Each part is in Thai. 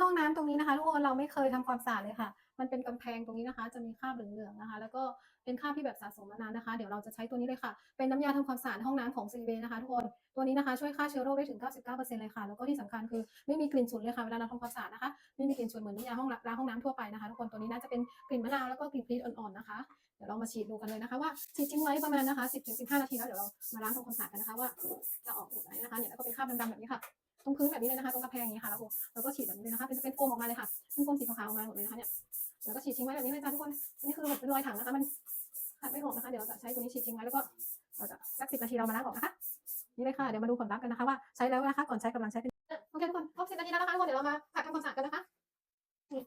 ห้องน้ำตรงนี้นะคะทุกคนเราไม่เคยทำความสะอาดเลยค่ะ มันเป็นกำแพงตรงนี้นะคะ จะมีคราบเหลืองๆนะคะ แล้วก็เป็นคราบที่แบบสะสมมานานนะคะ เดี๋ยวเราจะใช้ตัวนี้เลยค่ะ เป็นน้ำยาทำความสะอาดห้องน้ำของซีเวนะคะทุกคน ตัวนี้นะคะช่วยฆ่าเชื้อโรคได้ถึง 99%เลยค่ะ แล้วก็ที่สำคัญคือไม่มีกลิ่นฉุนเลยค่ะ เวลาเราทำความสะอาดนะคะ ไม่มีกลิ่นฉุนเหมือนน้ำยาห้องล้างห้องน้ำทั่วไปนะคะทุกคน ตัวนี้น่าจะเป็นกลิ่นมะนาวแล้วก็กลิ่นพริกอ่อนๆนะคะ เดี๋ยวเรามาฉีดดูกันเลยนะคะ ว่าฉีดทิ้งไว้ประมาณนะคะ 10-15 นาทีแล้วเดี๋ยวเรามาล้างทำความสะอาดกันนะคะว่าจะออกหมดไหมนะคะเนี่ยแล้วก็เป็นคราบดำๆแบบนี้ค่ะ ตรงพื้นแบบนี้เลยนะคะตรงกระแพงอย่างนี้ค่ะแล้วก็เราก็ฉีดแบบนี้เลยนะคะ เป็นเป็นโฟมออกมาเลยค่ะเป็นโฟมสีขาวๆออกมาหมดเลยนะคะเนี่ยแล้วก็ฉีดทิ้งไว้แบบนี้เลยจ้าทุกคนนนี้คือแบบเป็นรอยถังนะคะมันขัดไม่ออกนะคะเดี๋ยวเราจะใช้ตัวนี้ฉีดทิ้งไว้แล้วก็เราจะสักสิบนาทีเรามาล้างออกนะคะนี่เลยค่ะเดี๋ยวมาดูผลลัพธ์กันนะคะว่าใช้แล้วนะคะก่อนใช้กำลังใช้เป็นโอเคทุกคนครบสิบนาทีแล้วนะคะทุกคนเดี๋ยวเรามาผัดทำความสะอาดกันนะคะนี่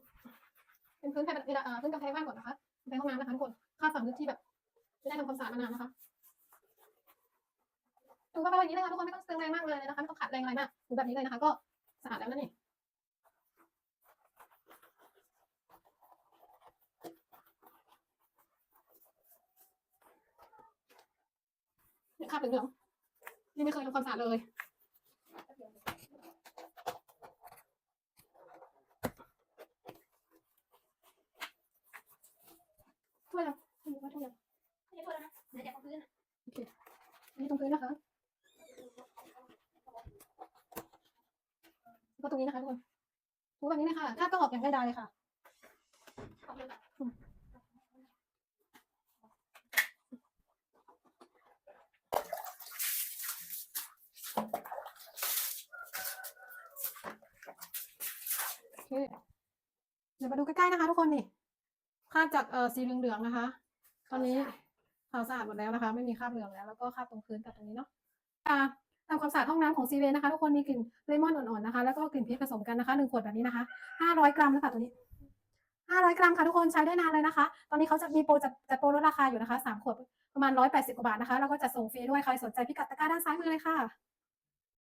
เป็นพื้นแผ่นเอ่อพื้นกำแพงบ้านก่อนนะคะกำแพงห้องน้ำนะคะทุกคนค่าฝั่งพื้นที่แบบไม่ได้ทำความสะอาดมานานนะคะ ดูว่าแบบนี้เลยค่ะทุกคนไม่ต้องเติมแรงมากเลยนะคะไม่ต้องขัดแรงอะไรมากดูแบบนี้เลยนะคะ ก็สะอาดแล้วนั่นเองเนี่ยคราบเหลืองๆนี่ไม่เคยทำความสะอาดเลยถ้วยละถ้วยละถ้วยละไม่ได้โทษแล้วนะเดี๋ยวจะเอาพื้นอะนี่ตรงพื้นนะคะแล้ว ก็ตรงนี้นะคะทุกคนถูแบบนี้นะคะถ้าก็ออกอย่างง่ายดายเลยค่ะขอบคุณค่ะโอเคเดี๋ยวมาดูใกล้ๆนะคะทุกคนนี่คราบจากเอ่อสีเหลืองๆนะคะ ตอนนี้ขาวสะอาดหมดแล้วนะคะ ไม่มีคราบเหลืองแล้ว แล้วก็คราบตรงพื้นกับตรงนี้เนาะอ่าทำ ความสะอาดห้องน้ำของซีเวนะคะทุกคนมีกลิ่นเลมอนอ่อนๆนะคะ แล้วก็กลิ่นพริกผสมกันนะคะหนึ่งขวดแบบนี้นะคะห้าร้อยกรัมนะคะตัวนี้ห้าร้อยกรัมค่ะทุกคนใช้ได้นานเลยนะคะ ตอนนี้เขาจะมีโปรจัดจัดโปรลดราคาอยู่นะคะสามขวดประมาณร้อยแปดสิบกว่าบาทนะคะแล้วก็จะส่งฟรีด้วยใครสนใจพิกัดตะกร้าด้านซ้ายมือเลยค่ะ